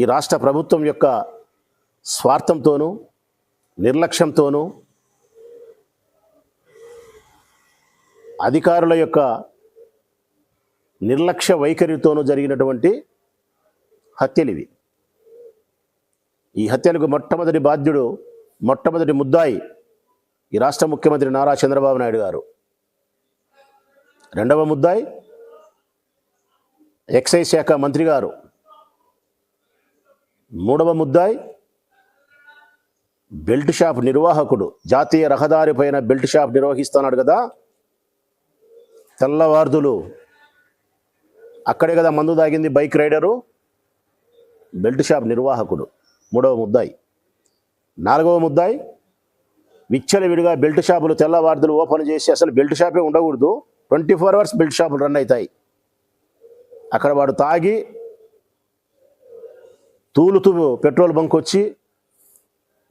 ఈ రాష్ట్ర ప్రభుత్వం యొక్క స్వార్థంతోనూ నిర్లక్ష్యంతోనూ అధికారుల యొక్క నిర్లక్ష్య వైఖరితోనూ జరిగినటువంటి హత్యలివి ఈ హత్యలకు మొట్టమొదటి బాధ్యుడు మొట్టమొదటి ముద్దాయి ఈ రాష్ట్ర ముఖ్యమంత్రి నారా చంద్రబాబు నాయుడు గారు. రెండవ ముద్దాయి ఎక్సైజ్ శాఖ మంత్రి గారు. మూడవ ముద్దాయి. బెల్ట్ షాప్ నిర్వాహకుడు జాతీయ రహదారి పైన బెల్ట్ షాప్ నిర్వహిస్తున్నాడు కదా. తెల్లవార్దులు. అక్కడే కదా మందు తాగింది బైక్ రైడరు. బెల్ట్ షాప్ నిర్వాహకుడు మూడవ ముద్దాయి. నాలుగవ ముద్దాయి. విచ్చలవిడిగా బెల్ట్ షాపులు తెల్లవార్దులు ఓపెన్ చేసి అసలు బెల్ట్ షాపే ఉండకూడదు. ట్వంటీ ఫోర్ అవర్స్ బెల్ట్ షాపులు రన్ అవుతాయి. అక్కడ వాడు తాగి తూలుతూ పెట్రోల్ బంక్ వచ్చి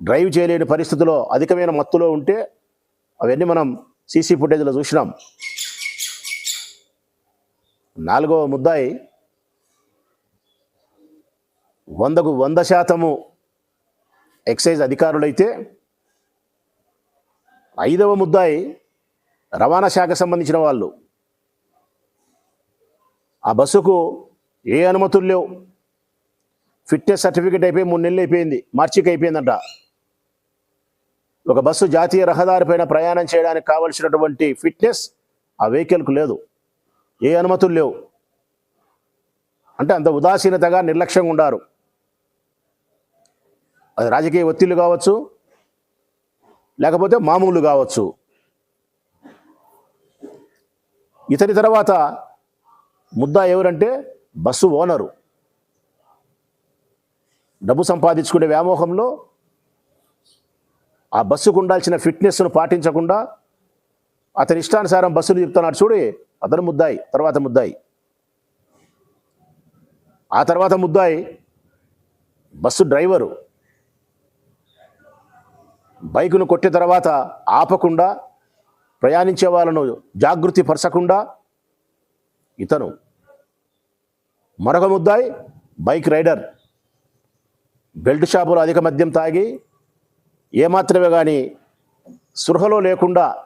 డ్రైవ్ చేయలేని పరిస్థితిలో అధికమైన మత్తులో ఉంటే అవన్నీ మనం సీసీ ఫుటేజ్లో చూసినాం. నాలుగవ ముద్దాయి వందకు వంద శాతము ఎక్సైజ్ అధికారులైతే ఐదవ ముద్దాయి రవాణా శాఖ సంబంధించిన వాళ్ళు. ఆ బస్సుకు ఏ అనుమతులు లేవు. ఫిట్నెస్ సర్టిఫికేట్ అయిపోయి మూడు నెలలు అయిపోయింది. మార్చికి అయిపోయిందంట. ఒక బస్సు జాతీయ రహదారి పైన ప్రయాణం చేయడానికి కావలసినటువంటి ఫిట్నెస్ ఆ వెహికల్కు లేదు. ఏ అనుమతులు లేవు. అంటే అంత ఉదాసీనతగా నిర్లక్ష్యంగా ఉండారు. అది రాజకీయ ఒత్తిళ్ళు కావచ్చు లేకపోతే మామూలు కావచ్చు. ఇతని తర్వాత ముద్దా ఎవరంటే బస్సు ఓనరు. డబ్బు సంపాదించుకునే వ్యామోహంలో ఆ బస్సుకు ఉండాల్సిన ఫిట్నెస్ను పాటించకుండా అతని ఇష్టానుసారం బస్సులు చెప్తున్నాడు చూడి అతను ముద్దాయి తర్వాత ముద్దాయి. ఆ తర్వాత ముద్దాయి బస్సు డ్రైవరు. బైకును కొట్టిన తర్వాత ఆపకుండా ప్రయాణించే వాళ్ళను జాగృతి పరచకుండా ఇతను. మరొక ముద్దాయి బైక్ రైడర్. బెల్ట్ షాపులో అధిక మద్యం తాగి ఏమాత్రమే కానీ సృహలో లేకుండా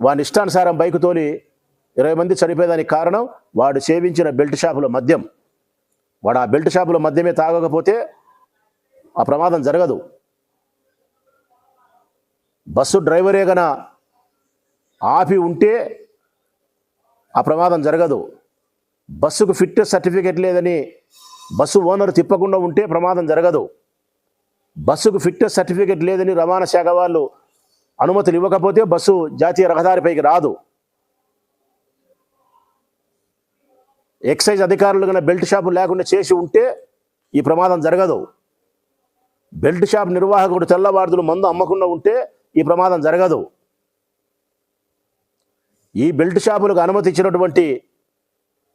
వాని ఇష్టానుసారం బైకు తోలి ఇరవై మంది చనిపోయేదానికి కారణం వాడు సేవించిన బెల్ట్ షాపుల మద్యం. వాడు ఆ బెల్ట్ షాపుల మద్యమే తాగకపోతే ఆ ప్రమాదం జరగదు. బస్సు డ్రైవరే గన ఆపి ఉంటే ఆ ప్రమాదం జరగదు. బస్సుకు ఫిట్నెస్ సర్టిఫికేట్ లేదని బస్సు ఓనర్ తిప్పకుండా ఉంటే ప్రమాదం జరగదు. బస్సుకు ఫిట్నెస్ సర్టిఫికేట్ లేదని రవాణా శాఖ వాళ్ళు అనుమతులు ఇవ్వకపోతే బస్సు జాతీయ రహదారిపైకి రాదు. ఎక్సైజ్ అధికారులు కన్నా బెల్ట్ షాపు లేకుండా చేసి ఉంటే ఈ ప్రమాదం జరగదు. బెల్ట్ షాప్ నిర్వాహకుడు తెల్లవారుదులు మందు అమ్మకుండా ఉంటే ఈ ప్రమాదం జరగదు. ఈ బెల్ట్ షాపులకు అనుమతి ఇచ్చినటువంటి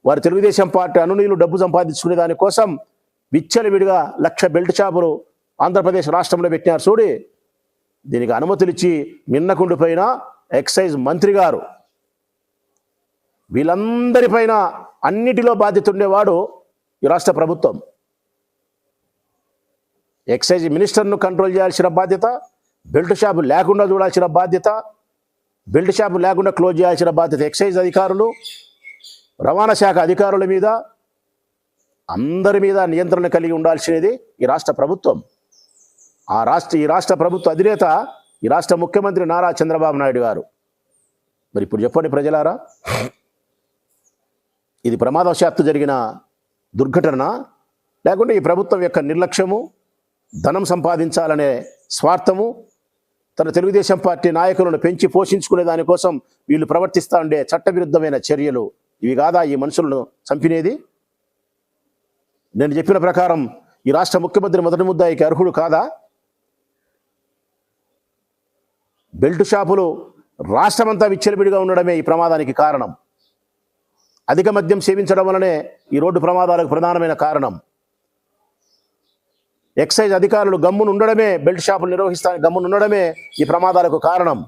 వారు తెలుగుదేశం పార్టీ అనునీయులు డబ్బు సంపాదించుకునే దానికోసం విచ్చలవిడిగా లక్ష బెల్ట్ షాపులు ఆంధ్రప్రదేశ్ రాష్ట్రంలో పెట్టినారు. చూడి దీనికి అనుమతులు ఇచ్చి మిన్నకుండిపోయిన ఎక్సైజ్ మంత్రి గారు. వీళ్ళందరిపైన అన్నిటిలో బాధ్యత ఉండేవాడు ఈ రాష్ట్ర ప్రభుత్వం. ఎక్సైజ్ మినిస్టర్ను కంట్రోల్ చేయాల్సిన బాధ్యత బెల్ట్ షాపు లేకుండా చూడాల్సిన బాధ్యత బెల్ట్ షాపు లేకుండా క్లోజ్ చేయాల్సిన బాధ్యత ఎక్సైజ్ అధికారులు. రవాణా శాఖ అధికారుల మీద అందరి మీద నియంత్రణ కలిగి ఉండాల్సినది ఈ రాష్ట్ర ప్రభుత్వం. ఆ రాష్ట్ర ఈ రాష్ట్ర ప్రభుత్వ అధినేత ఈ రాష్ట్ర ముఖ్యమంత్రి నారా చంద్రబాబు నాయుడు గారు. మరి ఇప్పుడు చెప్పండి ప్రజలారా. ఇది ప్రమాదవశాత్తు జరిగిన దుర్ఘటన లేకుంటే ఈ ప్రభుత్వం యొక్క నిర్లక్ష్యము ధనం సంపాదించాలనే స్వార్థము తన తెలుగుదేశం పార్టీ నాయకులను పెంచి పోషించుకునే దానికోసం వీళ్ళు ప్రవర్తిస్తూ ఉండే చట్టవిరుద్ధమైన చర్యలు ఇవి కాదా ఈ మనుషులను చంపినేది? నేను చెప్పిన ప్రకారం ఈ రాష్ట్ర ముఖ్యమంత్రి మొదటి ముద్దాయికి అర్హుడు కాదా? బెల్ట్ షాపులు రాష్ట్రమంతా విచ్చలవిడిగా ఉండడమే ఈ ప్రమాదానికి కారణం. అధిక మద్యం సేవించడం వలనే ఈ రోడ్డు ప్రమాదాలకు ప్రధానమైన కారణం. ఎక్సైజ్ అధికారులు గమ్మును ఉండడమే బెల్ట్ షాపులు నిర్వహిస్తానికి గమ్మును ఉండడమే ఈ ప్రమాదాలకు కారణం.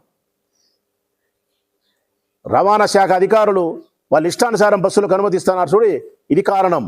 రవాణా శాఖ అధికారులు వాళ్ళ ఇష్టానుసారం బస్సులకు అనుమతిస్తున్నారు. చూడి ఇది కారణం.